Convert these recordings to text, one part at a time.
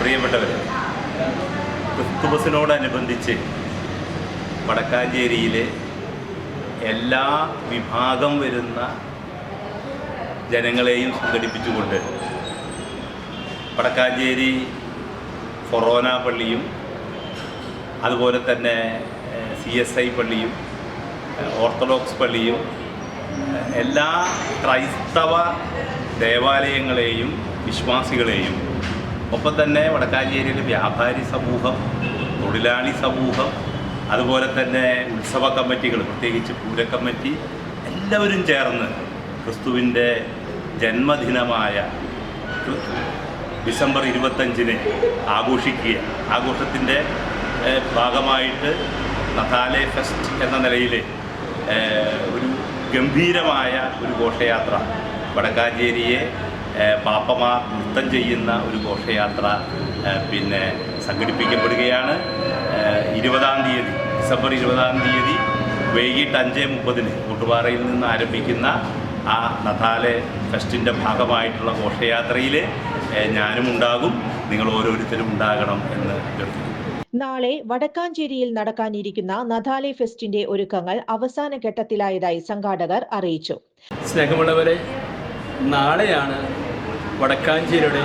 പ്രിയപ്പെട്ടവരെ ക്രിസ്തുമസിനോടനുബന്ധിച്ച് വടക്കാഞ്ചേരിയിലെ എല്ലാ വിഭാഗം വരുന്ന ജനങ്ങളെയും സംഘടിപ്പിച്ചുകൊണ്ട് വടക്കാഞ്ചേരി ഫൊറോന പള്ളിയും അതുപോലെ തന്നെ സി എസ് ഐ പള്ളിയും ഓർത്തഡോക്സ് പള്ളിയും എല്ലാ ക്രൈസ്തവ ദേവാലയങ്ങളെയും വിശ്വാസികളെയും ഒപ്പം തന്നെ വടക്കാഞ്ചേരിയിലെ വ്യാപാരി സമൂഹം തൊഴിലാളി സമൂഹം അതുപോലെ തന്നെ ഉത്സവ കമ്മിറ്റികൾ പ്രത്യേകിച്ച് പൂര കമ്മിറ്റി എല്ലാവരും ചേർന്ന് ക്രിസ്തുവിന്റെ ജന്മദിനമായ ഡിസംബർ ഇരുപത്തഞ്ചിന് ആഘോഷിക്കുക. ആഘോഷത്തിന്റെ ഭാഗമായിട്ട് നഥാലെ ഫെസ്റ്റ് എന്ന നിലയിൽ ഒരു ഗംഭീരമായ ഒരു ഘോഷയാത്ര വടക്കാഞ്ചേരിയെ പാപ്പമാർ നൃത്തം ചെയ്യുന്ന ഒരു ഘോഷയാത്ര പിന്നെ സംഘടിപ്പിക്കപ്പെടുകയാണ്. ഇരുപതാം തീയതി ഡിസംബർ ഇരുപതാം തീയതി വൈകിട്ട് അഞ്ച് മുപ്പതിന് കൂട്ടുപാറയിൽ നിന്ന് ആരംഭിക്കുന്ന ആ നഥാലെ ഫെസ്റ്റിന്റെ ഭാഗമായിട്ടുള്ള ഘോഷയാത്രയിൽ ഞാനും ഉണ്ടാകും. നിങ്ങൾ ഓരോരുത്തരും ഉണ്ടാകണം എന്ന് അഭ്യർത്ഥിക്കുന്നു. നാളെ വടക്കാഞ്ചേരിയിൽ നടക്കാനിരിക്കുന്ന നഥാലെ ഫെസ്റ്റിന്റെ ഒരുക്കങ്ങൾ അവസാന ഘട്ടത്തിലായതായി സംഘാടകർ അറിയിച്ചു. സ്നേഹമുള്ളവരെ നാളെയാണ് വടക്കാഞ്ചേരിയുടെ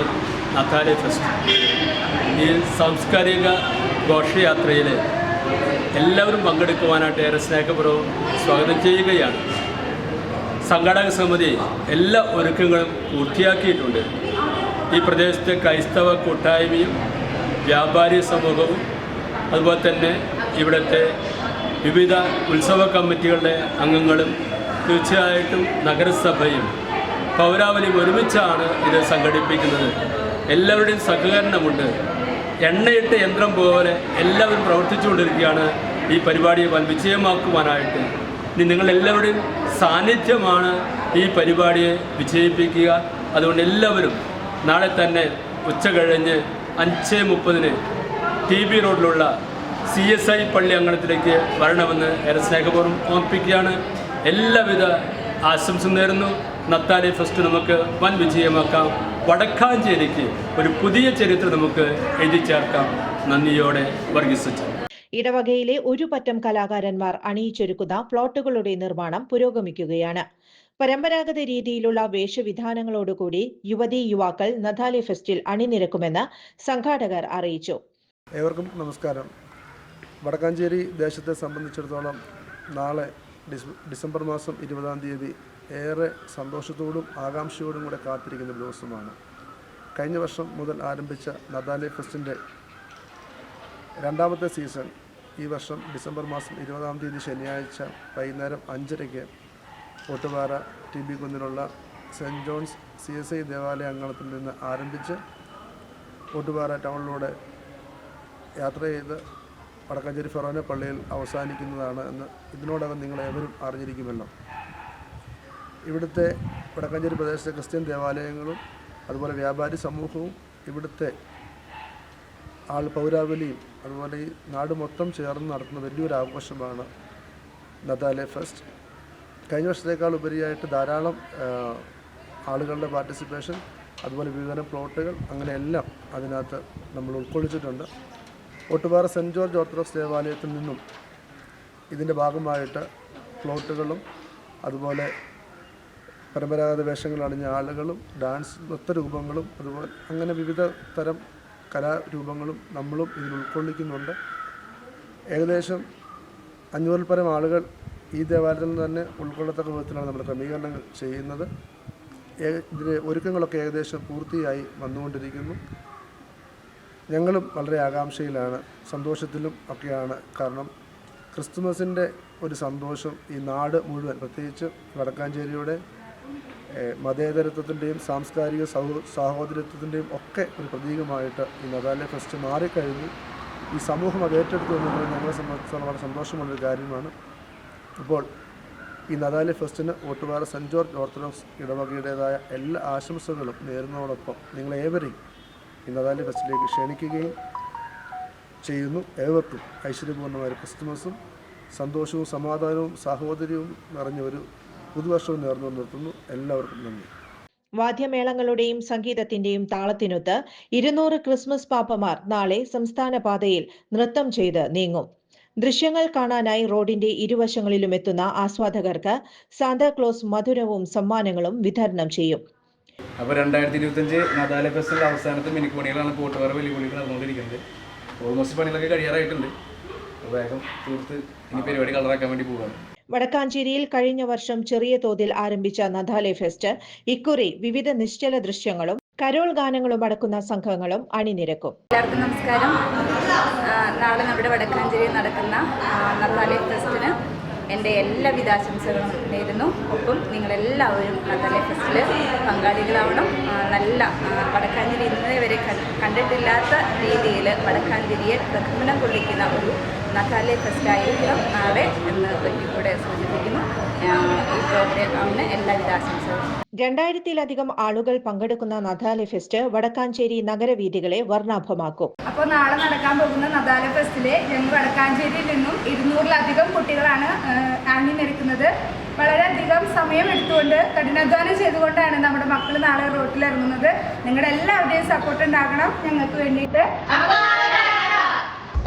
നത്താലെ ഫെസ്റ്റ് ഈ സാംസ്കാരിക ഘോഷയാത്രയിൽ എല്ലാവരും പങ്കെടുക്കുവാനായിട്ട് ഏറെ സ്നേഹപൂർവം സ്വാഗതം ചെയ്യുകയാണ്. സംഘാടക സമിതി എല്ലാ ഒരുക്കങ്ങളും പൂർത്തിയാക്കിയിട്ടുണ്ട്. ഈ പ്രദേശത്തെ ക്രൈസ്തവ കൂട്ടായ്മയും വ്യാപാരി സമൂഹവും അതുപോലെ തന്നെ ഇവിടുത്തെ വിവിധ ഉത്സവ കമ്മിറ്റികളുടെ അംഗങ്ങളും തീർച്ചയായിട്ടും നഗരസഭയും പൗരാവലിയും ഒരുമിച്ചാണ് ഇത് സംഘടിപ്പിക്കുന്നത്. എല്ലാവരുടെയും സഹകരണമുണ്ട്. എണ്ണയിട്ട യന്ത്രം പോലെ എല്ലാവരും പ്രവർത്തിച്ചുകൊണ്ടിരിക്കുകയാണ് ഈ പരിപാടിയെ വിജയമാക്കുവാനായിട്ട്. ഇനി നിങ്ങളെല്ലാവരുടെയും സാന്നിധ്യമാണ് ഈ പരിപാടിയെ വിജയിപ്പിക്കുക. അതുകൊണ്ട് എല്ലാവരും നാളെ തന്നെ ഉച്ച കഴിഞ്ഞ് അഞ്ച് മുപ്പതിന് ടി ബി റോഡിലുള്ള സി എസ് ഐ പള്ളി അങ്കണത്തിലേക്ക് വരണമെന്ന് ഏറെ സ്നേഹപൂർവം ഓർപ്പിക്കുകയാണ് എല്ലാവിധ ആശംസ നേരുന്നു. നത്താലി ഫെസ്റ്റ് നമുക്ക് വൻ വിജയമാക്കാം. വടക്കാഞ്ചേരിക്ക് ഒരു പുതിയ ചരിത്രം നമുക്ക് എഴുതി ചേർക്കാം. നന്ദിയോടെ വർഗീസിച്ചു ഇടവകയിലെ ഒരു പറ്റം കലാകാരന്മാർ അണിയിച്ചൊരുക്കുന്ന പ്ലോട്ടുകളുടെ നിർമ്മാണം പുരോഗമിക്കുകയാണ്. പരമ്പരാഗത രീതിയിലുള്ള വേഷവിധാനങ്ങളോടുകൂടി യുവതീ യുവാക്കൾ നദാലി ഫെസ്റ്റിൽ അണിനിരക്കുമെന്ന് സംഘാടകർ അറിയിച്ചു. ഏവർക്കും നമസ്കാരം. വടക്കാഞ്ചേരി ദേശത്തെ സംബന്ധിച്ചിടത്തോളം നാളെ ഡിസംബർ മാസം ഇരുപതാം തീയതി ഏറെ സന്തോഷത്തോടും ആകാംക്ഷയോടും കൂടെ കാത്തിരിക്കുന്ന ദിവസമാണ്. കഴിഞ്ഞ വർഷം മുതൽ ആരംഭിച്ച നദാലെ ഫെസ്റ്റിന്റെ രണ്ടാമത്തെ സീസൺ ഈ വർഷം ഡിസംബർ മാസം ഇരുപതാം തീയതി ശനിയാഴ്ച വൈകുന്നേരം അഞ്ചരയ്ക്ക് Ottupara T B കുന്നിലുള്ള saint John's C S I ദേവാലയ അങ്കണത്തിൽ നിന്ന് ആരംഭിച്ച് ഓട്ടുപാറ ടൗണിലൂടെ യാത്ര ചെയ്ത് വടക്കാഞ്ചേരി ഫെറോന പള്ളിയിൽ അവസാനിക്കുന്നതാണ് എന്ന് ഇതിനോടകം നിങ്ങൾ ഏവരും അറിഞ്ഞിരിക്കുമല്ലോ. ഇവിടുത്തെ വടക്കാഞ്ചേരി പ്രദേശത്തെ ക്രിസ്ത്യൻ ദേവാലയങ്ങളും അതുപോലെ വ്യാപാരി സമൂഹവും ഇവിടുത്തെ ആൾ പൗരാവലിയും അതുപോലെ ഈ നാട് മൊത്തം ചേർന്ന് നടത്തുന്ന വലിയൊരു ആഘോഷമാണ് നദാലെ ഫെസ്റ്റ്. കഴിഞ്ഞ വർഷത്തേക്കാൾ ഉപരിയായിട്ട് ധാരാളം ആളുകളുടെ പാർട്ടിസിപ്പേഷൻ അതുപോലെ വിവിധ പ്ലോട്ടുകൾ അങ്ങനെ എല്ലാം അതിനകത്ത് നമ്മൾ ഉൾക്കൊള്ളിച്ചിട്ടുണ്ട്. ഒട്ടുപാറ സെന്റ് ജോർജ് ഓർത്തഡോക്സ് ദേവാലയത്തിൽ നിന്നും ഇതിന്റെ ഭാഗമായിട്ട് പ്ലോട്ടുകളും അതുപോലെ പരമ്പരാഗത വേഷങ്ങൾ അണിഞ്ഞ ആളുകളും ഡാൻസ് നൃത്തരൂപങ്ങളും അതുപോലെ അങ്ങനെ വിവിധ തരം കലാരൂപങ്ങളും നമ്മളും ഇതിൽ ഉൾക്കൊള്ളിക്കുന്നുണ്ട്. ഏകദേശം അഞ്ഞൂറിൽ പരം ആളുകൾ ഈ ദേവാലയത്തിൽ നിന്ന് തന്നെ ഉൾക്കൊള്ളത്തക്ക വിധത്തിലാണ് നമ്മൾ ക്രമീകരണങ്ങൾ ചെയ്യുന്നത്. ഇതിന്റെ ഒരുക്കങ്ങളൊക്കെ ഏകദേശം പൂർത്തിയായി വന്നുകൊണ്ടിരിക്കുന്നു. ഞങ്ങളും വളരെ ആകാംക്ഷയിലാണ് സന്തോഷത്തിലും ഒക്കെയാണ് കാരണം ക്രിസ്തുമസിന്റെ ഒരു സന്തോഷം ഈ നാട് മുഴുവൻ പ്രത്യേകിച്ച് വടക്കാഞ്ചേരിയുടെ മതേതരത്വത്തിന്റെയും സാംസ്കാരിക സഹോ സാഹോദര്യത്വത്തിന്റെയും ഒക്കെ ഒരു പ്രതീകമായിട്ട് ഈ നദാലെ ഫെസ്റ്റ് മാറിക്കഴിഞ്ഞു. ഈ സമൂഹം അത് ഏറ്റെടുത്തു എന്നുള്ളത് ഞങ്ങളെ സംബന്ധിച്ചിടത്തോളം വളരെ സന്തോഷമുള്ളൊരു കാര്യമാണ്. അപ്പോൾ ഈ നദാലെ ഫെസ്റ്റിന് ഓട്ടുപാറ സെന്റ് ജോർജ് ഓർത്തഡോക്സ് ഇടവകയുടേതായ എല്ലാ ആശംസകളും നേരുന്നതോടൊപ്പം നിങ്ങളേവരെയും ഈ നദാലെ ഫെസ്റ്റിലേക്ക് ക്ഷണിക്കുകയും ചെയ്യുന്നു. ഏവർക്കും ഐശ്വര്യപൂർണമായ ക്രിസ്തുമസും സന്തോഷവും സമാധാനവും സാഹോദര്യവും നിറഞ്ഞ ഒരു പുതുവർഷവും നേർന്നു നിർത്തുന്നു. എല്ലാവർക്കും നന്ദി. വാദ്യമേളങ്ങളുടെയും സംഗീതത്തിന്റെയും താളത്തിനൊത്ത് ഇരുന്നൂറ് ക്രിസ്മസ് പാപ്പമാർ നാളെ സംസ്ഥാന പാതയിൽ നൃത്തം ചെയ്ത് നീങ്ങും. ദൃശ്യങ്ങൾ കാണാനായി റോഡിന്റെ ഇരുവശങ്ങളിലും എത്തുന്ന ആസ്വാദകർക്ക് സാന്താക്ലോസ് മധുരവും സമ്മാനങ്ങളും വിതരണം ചെയ്യും. അപ്പോൾ രണ്ടായിരത്തി ഇരുപത്തഞ്ച് നദാല ഫെസ്റ്റിൽ അവസാനത്തെ മിനിക്കോണികളാണ് കൂട്ടുകാർ വെല്ലുവിളികൾ നടന്നുകൊണ്ടിരിക്കുന്നത്. ഓൾമോസ്റ്റ് പണികളൊക്കെ കഴിയാറായിട്ടുണ്ട്. വേഗം തീർത്ത് ഇനി പരിപാടി കളറാക്കാൻ വേണ്ടി പോവുകയാണ് വടക്കാഞ്ചേരിയിൽ കഴിഞ്ഞ വർഷം ചെറിയ തോതിൽ ആരംഭിച്ച നദാലെ ഫെസ്റ്റ് ഇക്കുറി വിവിധ നിശ്ചല ദൃശ്യങ്ങളും കരോൾ ഗാനങ്ങളും അടക്കുന്ന സംഘങ്ങളും അണിനിരക്കും. എല്ലാവർക്കും നമസ്കാരം. നാളെ നമ്മുടെ വടക്കാഞ്ചേരിയിൽ നടക്കുന്ന നദാലെ ഫെസ്റ്റിന് എന്റെ എല്ലാ ആശംസകളും നേരുന്നു. ഒപ്പം നിങ്ങളെല്ലാവരും നദാലെ ഫെസ്റ്റിൽ പങ്കാളികളാവണം. നല്ല വടക്കാഞ്ചേരി ഇന്നേ വരെ കണ്ടിട്ടില്ലാത്ത രീതിയിൽ വടക്കാഞ്ചേരിയെ പ്രകമ്പനം കൊള്ളിക്കുന്ന ഒരു നത്താലി ഫെസ്റ്റായിരിക്കണം നാളെ എന്ന് ഇവിടെ സൂചിപ്പിക്കുന്നു. ഈ പ്രോഗ്രാമിന് എല്ലാവിധ ആശംസകളും രണ്ടായിരത്തിലധികം ആളുകൾ പങ്കെടുക്കുന്ന നദാലെ ഫെസ്റ്റ് വടക്കാഞ്ചേരി നഗരവീഥികളെ വർണാഭമാക്കും. അപ്പോൾ നാളെ നടക്കാൻ പോകുന്ന നദാല ഫെസ്റ്റിലെ ഞങ്ങൾ വടക്കാഞ്ചേരിയിൽ നിന്നും ഇരുന്നൂറിലധികം കുട്ടികളാണ് അണിനിരക്കുന്നത് വളരെയധികം സമയം എടുത്തുകൊണ്ട് കഠിനാധ്വാനം ചെയ്തുകൊണ്ടാണ് നമ്മുടെ മക്കൾ നാളെ റോട്ടിൽ ഇറങ്ങുന്നത് നിങ്ങളുടെ എല്ലാവരുടെയും സപ്പോർട്ട് ഉണ്ടാകണം ഞങ്ങൾക്ക് വേണ്ടിയിട്ട്.